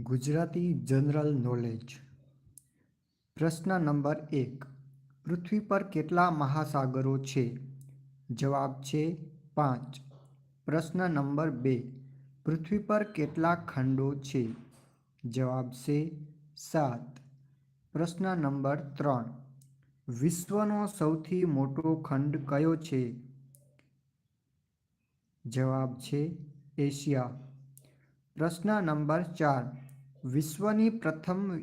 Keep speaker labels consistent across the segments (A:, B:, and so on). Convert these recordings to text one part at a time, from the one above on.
A: Gujarati general knowledge. પ્રશ્ન number એક. પૃથ્વી પર કેટલા મહાસાગરો છે? જવાબ છે પાંચ. પ્રશ્ન નંબર બે. પૃથ્વી પર કેટલા ખંડો છે? જવાબ છે સાત. પ્રશ્ન નંબર ત્રણ. વિશ્વનો સૌથી મોટો ખંડ કયો છે? જવાબ છે એશિયા. પ્રશ્ન નંબર ચાર. વિશ્વની પ્રથમ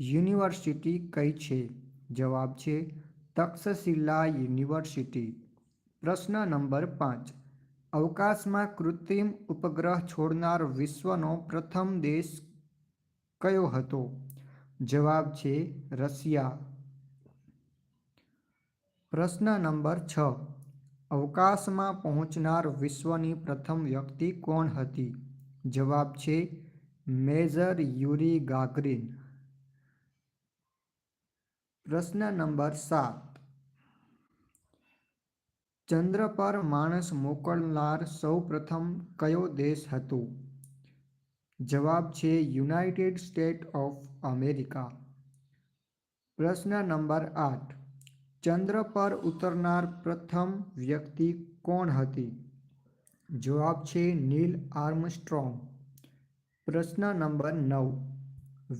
A: યુનિવર્સિટી કઈ છે? જવાબ છે તક્ષશિલા યુનિવર્સિટી. પ્રશ્ન નંબર પાંચ. અવકાશમાં કૃત્રિમ ઉપગ્રહ છોડનાર વિશ્વનો પ્રથમ દેશ કયો હતો? જવાબ છે રશિયા. પ્રશ્ન નંબર છ. અવકાશમાં પહોંચનાર વિશ્વની પ્રથમ વ્યક્તિ કોણ હતી? જવાબ છે મેજર યુરી ગાગરીન. પ્રશ્ન નંબર સાત. ચંદ્ર પર માણસ મોકલનાર સૌ પ્રથમ કયો દેશ હતો? જવાબ છે યુનાઇટેડ સ્ટેટ ઓફ અમેરિકા. પ્રશ્ન નંબર આઠ. ચંદ્ર પર ઉતરનાર પ્રથમ વ્યક્તિ કોણ હતી? જવાબ છે નીલ આર્મસ્ટ્રોંગ. પ્રશ્ન નંબર નવ.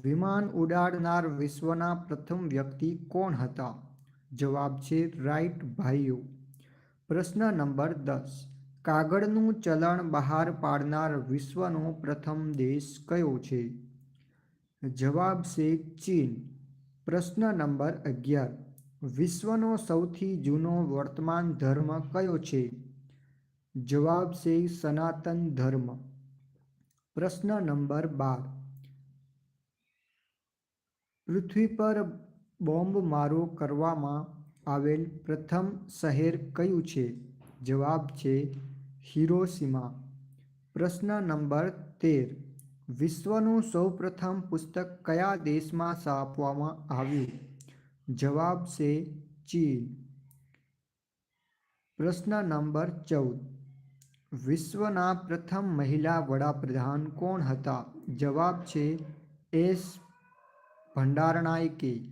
A: વિમાન ઉડાડનાર વિશ્વના પ્રથમ વ્યક્તિ કોણ હતા? જવાબ છે રાઈટ ભાઈઓ. પ્રશ્ન નંબર દસ. કાગળનું ચલણ બહાર પાડનાર વિશ્વનો પ્રથમ દેશ કયો છે? જવાબ છે ચીન. પ્રશ્ન નંબર અગિયાર. વિશ્વનો સૌથી જૂનો વર્તમાન ધર્મ કયો છે? જવાબ છે સનાતન ધર્મ. પ્રશ્ન નંબર બાર. પૃથ્વી પર બોમ્બ મારો કરવામાં આવેલ પ્રથમ શહેર કયું છે? જવાબ છે હિરોસીમા પ્રશ્ન નંબર તેર. વિશ્વનું સૌપ્રથમ પુસ્તક કયા દેશમાં છાપવામાં આવ્યું? જવાબ છે ચીન. પ્રશ્ન નંબર ચૌદ. વિશ્વના પ્રથમ મહિલા વડાપ્રધાન કોણ હતા? જવાબ છે એસ. ભંડારણાયકે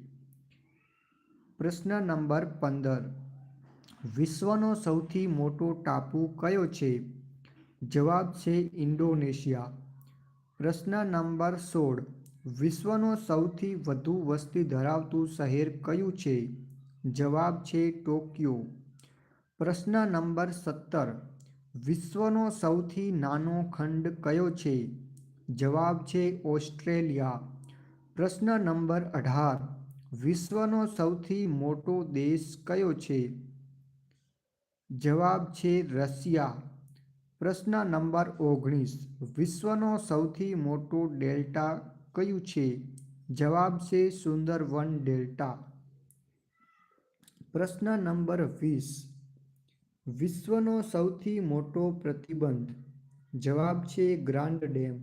A: પ્રશ્ન નંબર પંદર. વિશ્વનો સૌથી મોટો ટાપુ કયો છે? જવાબ છે ઇન્ડોનેશિયા. પ્રશ્ન નંબર સોળ. વિશ્વનો સૌથી વધુ વસ્તી ધરાવતું શહેર કયું છે? જવાબ છે ટોક્યો. પ્રશ્ન નંબર સત્તર. વિશ્વનો સૌથી નાનો ખંડ કયો છે? જવાબ છે ઓસ્ટ્રેલિયા. પ્રશ્ન નંબર અઢાર. વિશ્વનો સૌથી મોટો દેશ કયો છે? જવાબ છે રશિયા. પ્રશ્ન નંબર ઓગણીસ. વિશ્વનો સૌથી મોટો ડેલ્ટા કયું છે? જવાબ છે સુંદરવન ડેલ્ટા. પ્રશ્ન નંબર વીસ. વિશ્વનો સૌથી મોટો પ્રતિબંધ? જવાબ છે ગ્રાન્ડ ડેમ.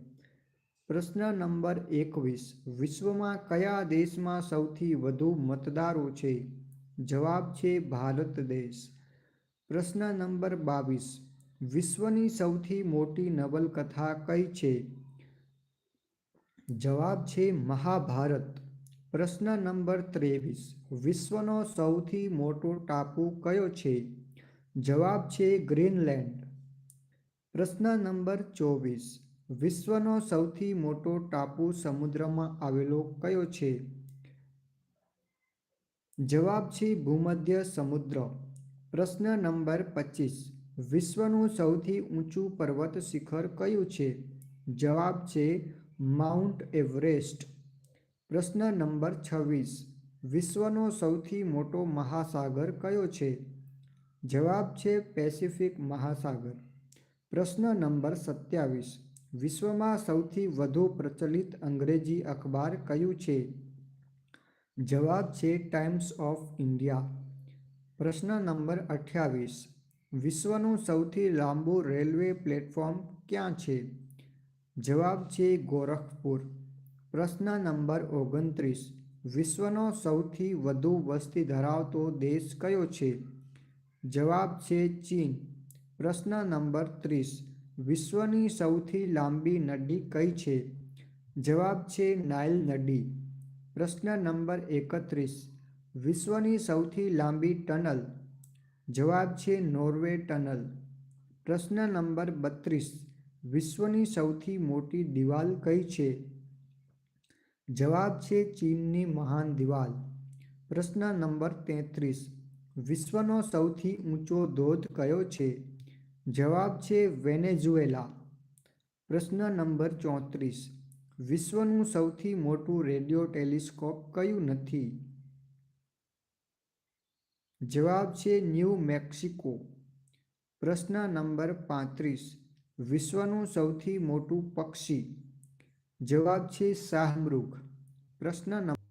A: પ્રશ્ન નંબર એકવીસ. વિશ્વમાં કયા દેશમાં સૌથી વધુ મતદારો છે? જવાબ છે ભારત દેશ. પ્રશ્ન નંબર બાવીસ. વિશ્વની સૌથી મોટી નવલકથા કઈ છે? જવાબ છે મહાભારત. પ્રશ્ન નંબર ત્રેવીસ. વિશ્વનો સૌથી મોટો ટાપુ કયો છે? જવાબ છે ગ્રીનલેન્ડ. પ્રશ્ન નંબર ચોવીસ. વિશ્વનો સૌથી મોટો ટાપુ સમુદ્રમાં આવેલો કયો છે? જવાબ છે ભૂમધ્ય સમુદ્ર. પ્રશ્ન નંબર પચીસ. વિશ્વનું સૌથી ઊંચું પર્વત શિખર કયું છે? જવાબ છે માઉન્ટ એવરેસ્ટ. પ્રશ્ન નંબર છવ્વીસ. વિશ્વનો સૌથી મોટો મહાસાગર કયો છે? જવાબ છે પેસિફિક મહાસાગર. પ્રશ્ન નંબર સત્યાવીસ. વિશ્વમાં સૌથી વધુ પ્રચલિત અંગ્રેજી અખબાર કયું છે? જવાબ છે ટાઈમ્સ ઓફ ઇન્ડિયા. પ્રશ્ન નંબર અઠ્યાવીસ. વિશ્વનું સૌથી લાંબુ રેલવે પ્લેટફોર્મ ક્યાં છે? જવાબ છે ગોરખપુર. પ્રશ્ન નંબર ઓગણત્રીસ. વિશ્વનો સૌથી વધુ વસ્તી ધરાવતો દેશ કયો છે? જવાબ છે ચીન. પ્રશ્ન નંબર ત્રીસ. વિશ્વની સૌથી લાંબી નદી કઈ છે? જવાબ છે નાઇલ નદી. પ્રશ્ન નંબર એકત્રીસ. વિશ્વની સૌથી લાંબી ટનલ. જવાબ છે નોર્વે ટનલ. પ્રશ્ન નંબર બત્રીસ. વિશ્વની સૌથી મોટી દિવાલ કઈ છે? જવાબ છે ચીનની મહાન દિવાલ. પ્રશ્ન નંબર તેત્રીસ. વિશ્વનો સૌથી ઊંચો ધોધ કયો છે? જવાબ છે વેનેઝુએલા. પ્રશ્ન નંબર ચોત્રીસ. વિશ્વનું સૌથી મોટું રેડિયો ટેલિસ્કોપ કયું નથી? જવાબ છે ન્યૂ મેક્સિકો. પ્રશ્ન નંબર પાંત્રીસ. વિશ્વનું સૌથી મોટું પક્ષી. જવાબ છે શાહમૃગ. પ્રશ્ન નંબર